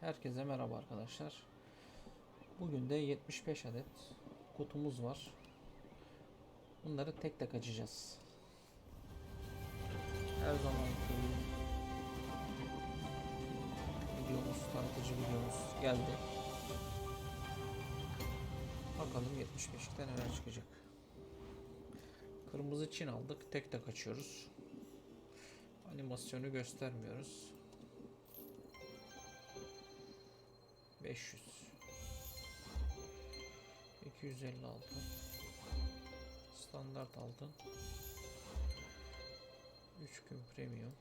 Herkese merhaba arkadaşlar. Bugün de 75 adet kutumuz var. Bunları tek tek açacağız. Her zaman videomuz, tanıtıcı videomuz geldi. Bakalım 75'te neler çıkacak. Kırmızı çin aldık. Tek tek açıyoruz. Animasyonu göstermiyoruz. 500 256 standart altın 3 gün premium.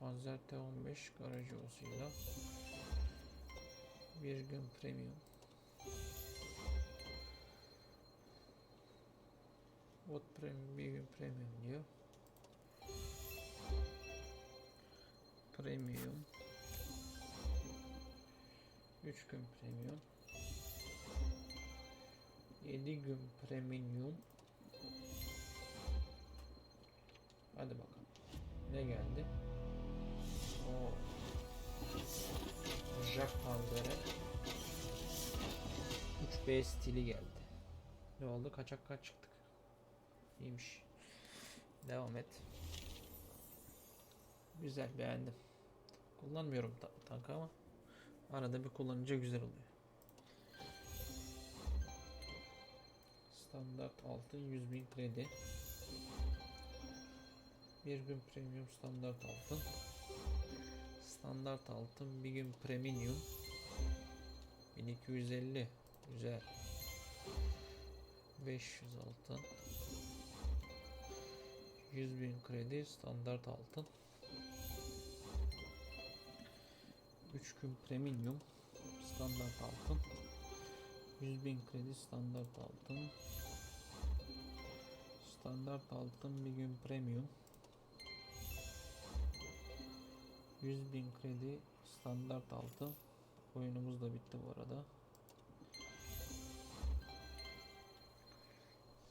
Panzer T15 garaj olsuyla bir gün premium. Bot premium bir gün premium diyor Premium. 3 gün premium. 7 gün premium. Hadi bakalım. Ne geldi? O Panzer'e 3B stili geldi. Ne oldu? Kaçak kaç çıktık? İyiymiş. Devam et Güzel beğendim. Kullanmıyorum ta tankı ama arada bir kullanınca güzel oluyor. Standart altın 100.000 kredi. Bir gün premium standart altın. Standart altın bir gün premium 1250 güzel 500 altın 100.000 kredi standart altın 3 gün premium standart altın. 100.000 kredi standart altın. Standart altın bir gün premium. 100.000 kredi standart altın. Oyunumuz da bitti bu arada.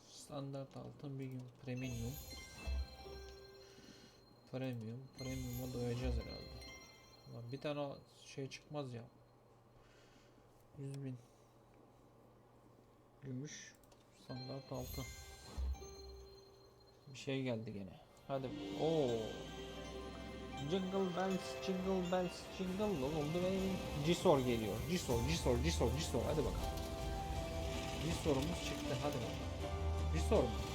Standart altın bir gün premium. Premium. Premium'a doyacağız herhalde bir tane şey çıkmaz ya. 100 bin. Gümüş. Standart altın. Bir şey geldi gene. Hadi. Oo. Jingle bells, jingle bells, jingle oldu benim. Cisor geliyor. Cisor, Cisor, Cisor, Cisor. Hadi bakalım. Cisor'umuz çıktı. Hadi bakalım. Cisor mu?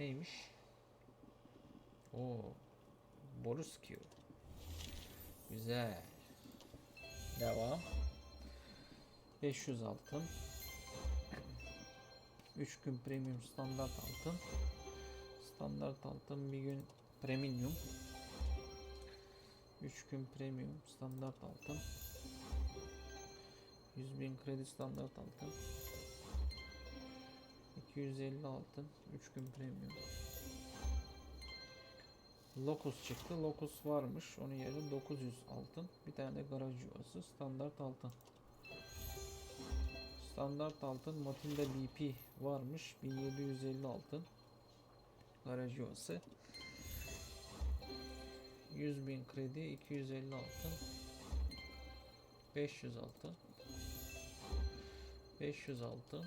Neymiş? O Boruskio. Güzel. Devam. 500 altın. 3 gün premium standart altın. Standart altın bir gün premium. 3 gün premium standart altın. 100 bin kredi standart altın. 250 altın 3 gün premium. Locus çıktı. Locus varmış. Onun yerine 900 altın bir tane de garaj yuvası. Standart altın. Standart altın Matilda BP varmış. 1750 altın garaj yuvası. 100 bin kredi 250 altın 500 altın 500 altın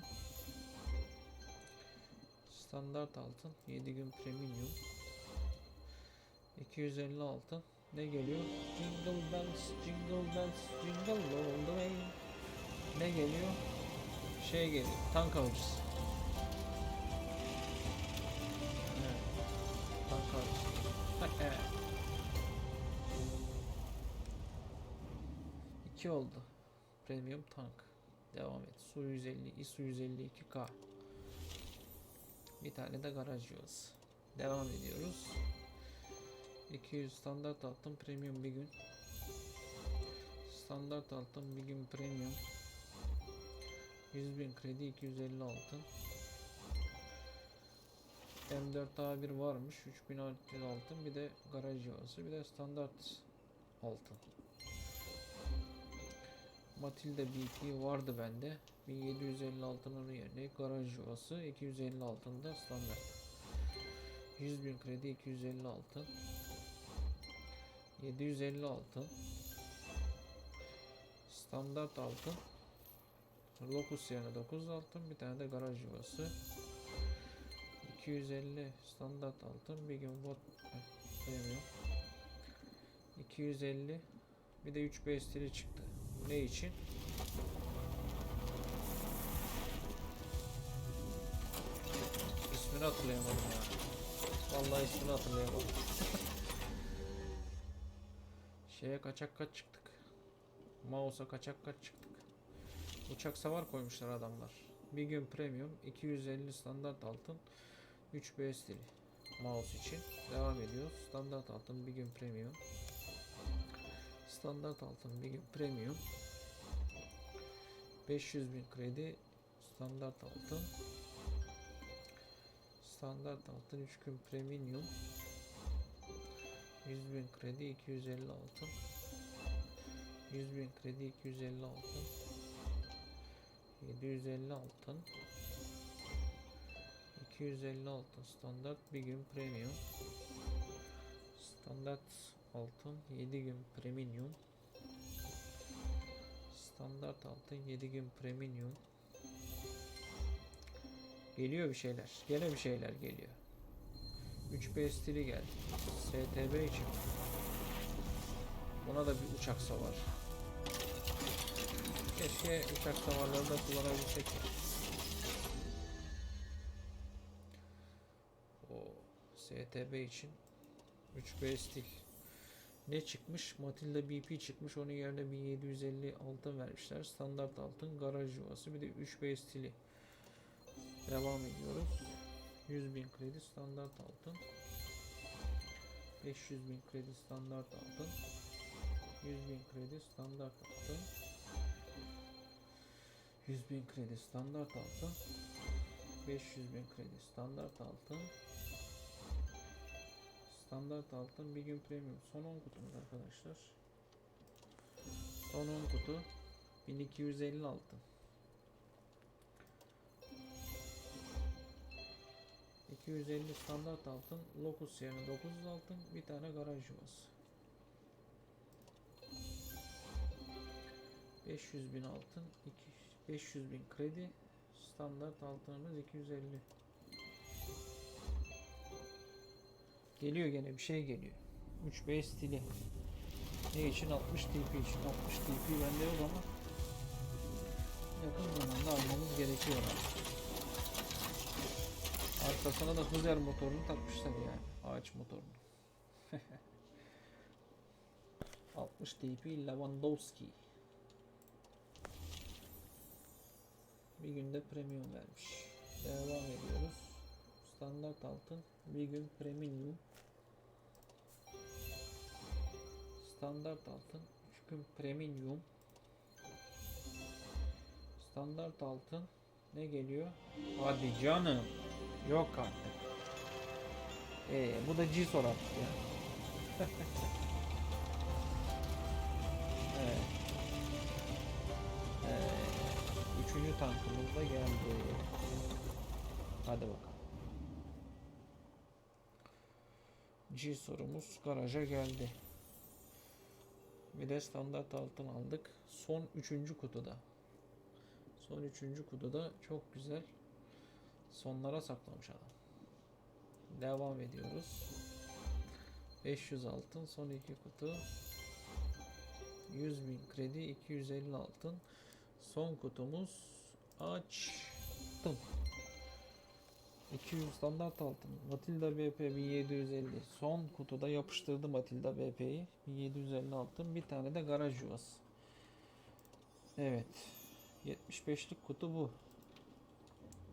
Standart altın 7 gün premium 250 altın ne geliyor? Jingle bells, jingle bells, jingle all the way. Ne geliyor? Şey geliyor. Tank avcısı. Evet. Tank avcısı. İki oldu. Premium tank. Devam et. Su 150, ISU 152K. Bir tane de garaj yuvası. Devam ediyoruz. 200 standart altın premium bir gün. Standart altın bir gün premium. 100 bin kredi 250 altın. M4A1 varmış 3600 altın bir de garaj yuvası bir de standart altın. Matilda BP vardı bende. 1750 altının yerine garaj yuvası 250 altında standart. 100 bin kredi 250 altın. 750 altın. Standart altın. Locus yerine 9 altın. Bir tane de garaj yuvası. 250 standart altın. Bir gün bot premium. 250 bir de 3 besteli çıktı. Ne için? İsmini hatırlayamadım ya. Vallahi ismini hatırlayamadım. Şeye kaçak kaç çıktık. Mouse'a kaçak kaç çıktık. Uçak savar koymuşlar adamlar. Bir gün premium, 250 standart altın, 3 B stili. Mouse için. Devam ediyoruz. Standart altın bir gün premium. Standart altın bir premium. 500 bin kredi standart altın. Standart altın 3 gün premium. 100 bin kredi 250 altın. 100 bin kredi 250 altın. 750 altın. 250 altın standart bir gün premium. Standart altın 7 gün premium. Standart altın 7 gün premium. Geliyor bir şeyler. Gene bir şeyler geliyor. 3B stili geldi. STB için. Buna da bir uçak savar. Keşke uçak savarları da kullanabilsek. O STB için 3B stil. Ne çıkmış? Matilda BP çıkmış. Onun yerine 1750 altın vermişler. Standart altın garaj yuvası. Bir de 3B stili. Devam ediyoruz. 100 bin kredi standart altın. 500 bin kredi standart altın. 100 bin kredi standart altın. 100 bin kredi standart altın. 500 bin kredi standart altın. Standart altın bir gün premium. Son 10 kutumuz arkadaşlar. Son 10 kutu 1250 altın. 250 standart altın, Locus yerine 900 altın, bir tane garaj yuvası. 500 bin altın, iki- 500 bin kredi, standart altınımız 250. Geliyor gene bir şey geliyor. 3B stili. Ne için? 60 TP için. 60 TP bende yok ama yakın zamanda almamız gerekiyor. Arkasına da Hızer motorunu takmışlar yani. Ağaç motorunu. 60 TP Lewandowski. Bir günde premium vermiş. Devam ediyoruz. Standart altın. Bir gün premium. Standart altın. 3 gün premium. Standart altın. Ne geliyor? Hadi canım. Yok artık. Ee, bu da Cisor artık ya. evet. Ee, üçüncü tankımız da geldi. Hadi bakalım. G-sorumuz garaja geldi. Bir de standart altın aldık. Son üçüncü kutuda. Son üçüncü kutuda çok güzel sonlara saklamış adam. Devam ediyoruz. 500 altın son iki kutu. 100 bin kredi 250 altın. Son kutumuz açtım. 200 standart altın. Matilda BP 1750. Son kutuda yapıştırdı Matilda BP'yi. 1750 altın. Bir tane de garaj yuvası. Evet. 75'lik kutu bu.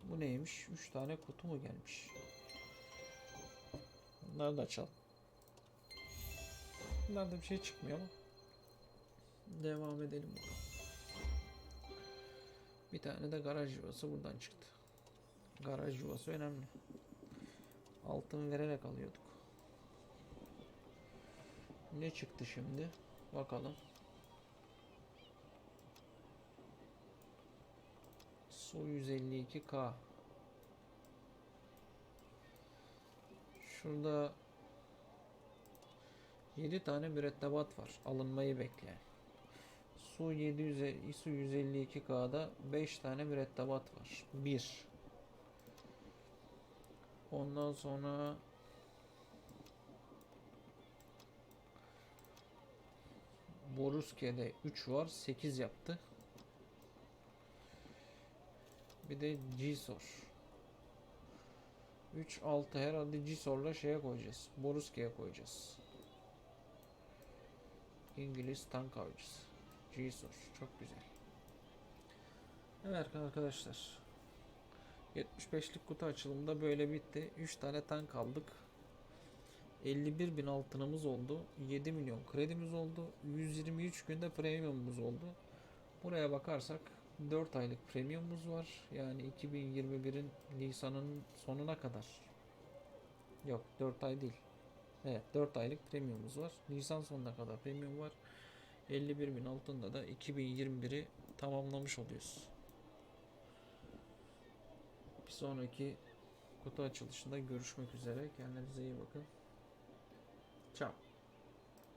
Bu neymiş? 3 tane kutu mu gelmiş? Bunları da açalım. Bunlarda bir şey çıkmıyor ama. Devam edelim bakalım. Bir tane de garaj yuvası buradan çıktı. Garaj yuvası önemli. Altın vererek alıyorduk. Ne çıktı şimdi? Bakalım. Su 152K. Şurada 7 tane mürettebat var. Alınmayı bekleyen. Su 750, Su 152K'da 5 tane mürettebat var. 1. Ondan sonra Boruske'de 3 var. 8 yaptı. Bir de Gisor. 3 6 herhalde Gisor'la şeye koyacağız. Boruske'ye koyacağız. İngiliz tank avcısı. Gisor. Çok güzel. Evet arkadaşlar. 75'lik kutu açılımında böyle bitti. 3 tane tank aldık. 51 bin altınımız oldu. 7 milyon kredimiz oldu. 123 günde premiumumuz oldu. Buraya bakarsak 4 aylık premiumumuz var. Yani 2021'in Nisan'ın sonuna kadar. Yok 4 ay değil. Evet 4 aylık premiumumuz var. Nisan sonuna kadar premium var. 51 bin altında da 2021'i tamamlamış oluyoruz. Bir sonraki kutu açılışında görüşmek üzere. Kendinize iyi bakın. Ciao.